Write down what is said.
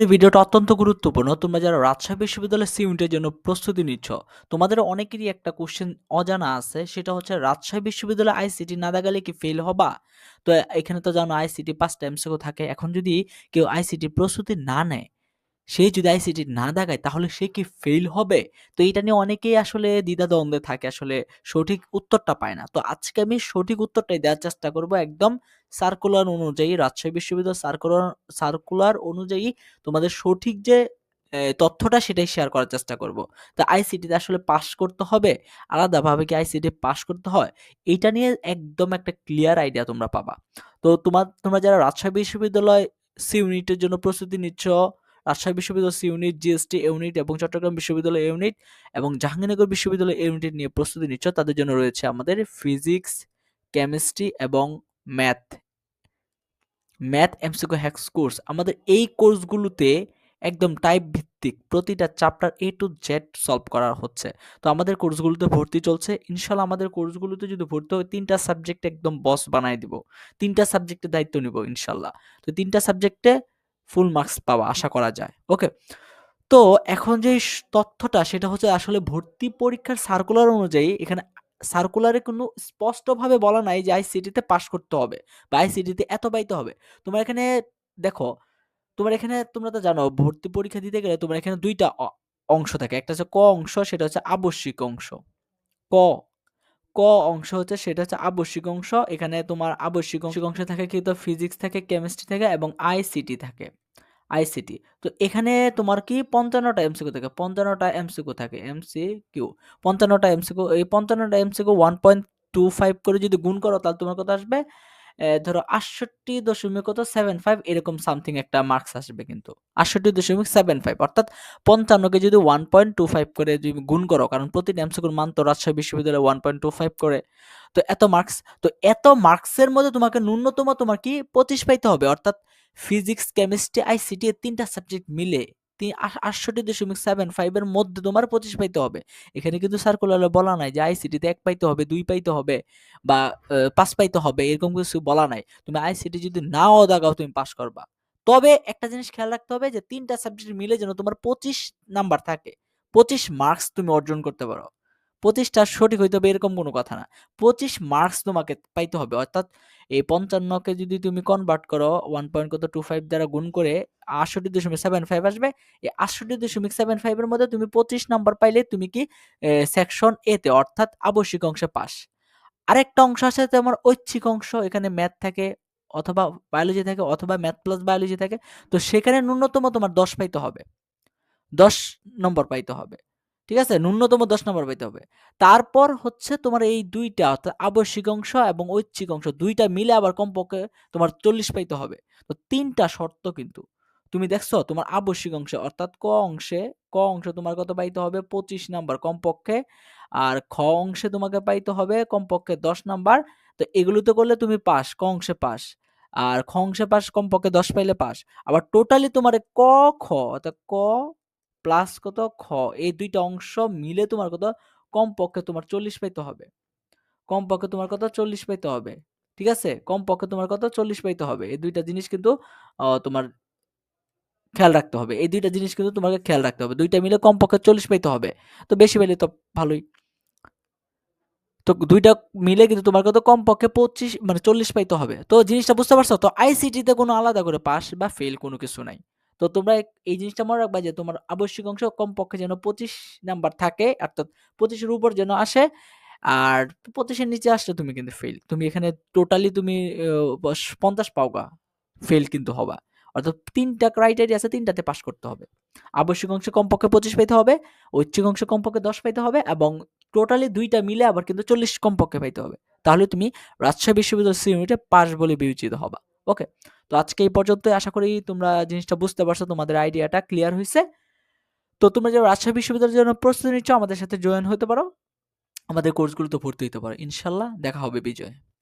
এই ভিডিওটা অত্যন্ত গুরুত্বপূর্ণ। তোমরা যারা রাজশাহী বিশ্ববিদ্যালয়ের সিউনিটের জন্য প্রস্তুতি নিচ্ছ, তোমাদের অনেকেরই একটা কোশ্চেন অজানা আছে। সেটা হচ্ছে রাজশাহী বিশ্ববিদ্যালয়ে আইসিটি না দাগালে কি ফেল হবা? তো এখানে তো জানো আইসিটি ৫ টা এমসিকিউ থাকে। এখন যদি কেউ আইসিটির প্রস্তুতি না নেয় সে যদি আইসিটি না দাগায় তাহলে সে কি ফেল হবে? তো এটা নিয়ে অনেকেই আসলে দ্বিধাদ্বন্দ্বে থাকে আসলে সঠিক উত্তরটা পায় না। তো আজকে আমি সঠিক উত্তরটাই দেওয়ার চেষ্টা করব একদম সার্কুলার অনুযায়ী রাজশাহী বিশ্ববিদ্যালয় সার্কুলার সার্কুলার অনুযায়ী তোমাদের সঠিক যে তথ্যটা সেটাই শেয়ার করার চেষ্টা করব। তা আইসিটিতে আসলে পাস করতে হবে, আলাদাভাবে কি আইসিটি পাস করতে হয়? এইটা নিয়ে একদম একটা ক্লিয়ার আইডিয়া তোমরা পাবা। তো তোমার তোমরা যারা রাজশাহী বিশ্ববিদ্যালয় সি ইউনিটের জন্য প্রস্তুতি নিচ্ছ রাজশাহী বিশ্ববিদ্যালয় সি ইউনিট, জিএসটি ইউনিট এবং চট্টগ্রাম বিশ্ববিদ্যালয় ইউনিট এবং জাহাঙ্গীরনগর বিশ্ববিদ্যালয় ইউনিট নিয়ে প্রস্তুতি নিচ্ছ তাদের জন্য রয়েছে আমাদের ফিজিক্স, কেমিস্ট্রি এবং math. Math MCQ hacks course. আমাদের এই কোর্সগুলোতে একদম টাইপ ভিত্তিক প্রতিটা chapter A to Z solve করা হচ্ছে। তো আমাদের কোর্সগুলোতে ভর্তি চলছে। ইনশাআল্লাহ আমাদের কোর্সগুলোতে যদি ভর্তি হয় ৩ টা সাবজেক্ট একদম বস বানায় দিব। ৩ টা সাবজেক্টের দায়িত্ব নিব ইনশাআল্লাহ। তো ৩ টা সাবজেক্টে ফুল মার্কস পাওয়া, আশা করা যায়। ওকে? তো এখন যে তথ্যটা, সেটা হচ্ছে আসলে ভর্তি পরীক্ষার সার্কুলার অনুযায়ী এখানে সার্কুলারে কোনো স্পষ্টভাবে বলা নাই যে আইসিটিতে পাস করতে হবে বা আইসিটিতে এত পাইতে হবে। তোমার এখানে দেখো, তোমার এখানে তোমরা তো জানো ভর্তি পরীক্ষা দিতে গেলে তোমার এখানে দুইটা অংশ থাকে। একটা হচ্ছে ক অংশ সেটা হচ্ছে আবশ্যিক অংশ। ক, ক অংশ হচ্ছে সেটা হচ্ছে আবশ্যিক অংশ। এখানে তোমার আবশ্যিক অংশে থাকে কিন্তু ফিজিক্স থাকে, কেমিস্ট্রি থাকে এবং আইসিটি থাকে। আইসিটি। তো এখানে তোমার কি ৫৫ টা এমসিকিউ থাকে। ৫৫ টা এমসিকিউ থাকে। এমসিকিউ ৫৫ টা এমসিকিউ, এই পঞ্চান্নটা MCQ one point two five করে যদি গুণ করো, তাহলে তোমার কত আসবে? ধরো ৬৮ দশমিক কত 75 এরকম সামথিং একটা মার্কস আসবে কিন্তু। ৬৮.75 অর্থাৎ পঞ্চান্নকে যদি ওয়ান পয়েন্ট টু ফাইভ করে তুমি গুণ করো কারণ প্রতিটা এমসিকিউর মান তো রাজশাহী বিশ্ববিদ্যালয়ে 1.25 করে। তো এত মার্কস তো এত মার্কসের মধ্যে তোমাকে ন্যূনতম তোমার কি ২৫ পাইতে হবে অর্থাৎ ফিজিক্স, কেমিস্ট্রি, আইসিটি এ ৩ টা সাবজেক্ট মিলে তি আ ৬৮.75 এর মধ্যে তোমার ২৫ পাইতে হবে। এখানে কিন্তু সার্কুলারে বলা নাই যে আইসিটিতে এক পাইতে হবে, দুই পাইতে হবে বা পাস ৫ পাইতে হবে এরকম কিছু বলা নাই। তুমি আইসিটি যদি নাও দাগাও তুমি পাস করবা। তবে একটা জিনিস খেয়াল রাখতে হবে যে তিনটা সাবজেক্ট মিলে যেন তোমার ২৫ নাম্বার থাকে। ২৫ মার্কস তুমি অর্জন করতে পারো। ২৫ টা সঠিক হইতে হবে, এরকম কোনো কথা না। ২৫ মার্কস তোমাকে পাইতে হবে। অর্থাৎ এই পঞ্চান্নকে যদি তুমি কনভার্ট করো 1.25 দ্বারা গুণ করে ৬৮.75 আসবে। এই আটষট্টি দশমিক সেভেন ফাইভের মধ্যে তুমি ২৫ নাম্বার পাইলে তুমি কি সেকশন এতে অর্থাৎ আবশ্যিক অংশে পাস। আরেকটা অংশ আছে তোমার ঐচ্ছিক অংশ, এখানে ম্যাথ থাকে অথবা বায়োলজি থাকে অথবা ম্যাথ প্লাস বায়োলজি থাকে। তো সেখানে ন্যূনতম তোমার ১০ পাইতে হবে। ১০ নম্বর পাইতে হবে। ঠিক আছে? ন্যূনতম ১০ নম্বর পাইতে হবে। তারপর হচ্ছে তোমার এই দুইটা অর্থাৎ আবশ্যিক অংশ এবং ঐচ্ছিক অংশ দুইটা মিলে আবার কমপক্ষে তোমার ৪০ পাইতে হবে। তো তিনটা শর্ত কিন্তু। তুমি দেখছ তোমার আবশ্যিক অংশে অর্থাৎ ক অংশে, ক অংশে তোমার কত পাইতে হবে ২৫ নাম্বার কমপক্ষে। আর খ অংশে তোমাকে পাইতে হবে কমপক্ষে ১০ নাম্বার। তো এগুলোতে করলে তুমি পাস, ক অংশে পাস। আর খ অংশে পাস কমপক্ষে ১০ পাইলে পাস। আবার টোটালি তোমার ক, খ অর্থাৎ ক প্লাস কত খ, এই ২ টা অংশ মিলে তোমার কত কমপক্ষে তোমার ৪০ পাইতে হবে। কমপক্ষে তোমার কত ৪০ পাইতে হবে। ঠিক আছে? কমপক্ষে তোমার কত ৪০ পাইতে হবে। এই ২ টা জিনিস কিন্তু তোমার খেয়াল রাখতে হবে। এই ২ টা জিনিস কিন্তু তোমাকে খেয়াল রাখতে হবে। ২ টা মিলে কমপক্ষে ৪০ পাইতে হবে। তো বেশি পাইলে তো ভালোই। তো ২ টা মিলে কিন্তু তোমার কত কমপক্ষে ২৫ মানে ৪০ পাইতে হবে। তো জিনিসটা বুঝতে পারছ? তো আইসিটিতে কোনো আলাদা করে পাস বা ফেল কোনো কিছু নাই। তো তোমরা এই জিনিসটা মনে রাখবা যে তোমার আবশ্যিক অংশ কমপক্ষে যেন ২৫ নাম্বার থাকে অর্থাৎ ২৫ এর উপর যেন আসে। আর পঁচিশের নিচে আসলে তুমি কিন্তু ফেইল। তুমি এখানে টোটালি তুমি ৫০ পাওগা। ফেইল কিন্তু হবা। অর্থাৎ ৩ টা ক্রাইটেরিয়া আছে তিনটাতে পাশ করতে হবে। আবশ্যিক অংশে কমপক্ষে ২৫ পাইতে হবে, ঐচ্ছিক অংশে কমপক্ষে ১০ পাইতে হবে এবং টোটালি দুইটা মিলে আবার কিন্তু ৪০ কমপক্ষে পাইতে হবে। তাহলে তুমি রাজশাহী বিশ্ববিদ্যালয় সি ইউনিটে পাস বলে বিবেচিত হবা। ওকে? তো আজকে এই পর্যন্তই আশা করি তোমরা জিনিসটা বুঝতে পারছ, তোমাদের আইডিয়াটা ক্লিয়ার হয়েছে তো তোমরা যারা রাজশাহী বিশ্ববিদ্যালয়ের জন্য প্রস্তুতি নিচ্ছ, আমাদের সাথে জয়েন হতে পারো। আমাদের কোর্সগুলোতে ভর্তি হতে পারো। ইনশাল্লাহ দেখা হবে বিজয়।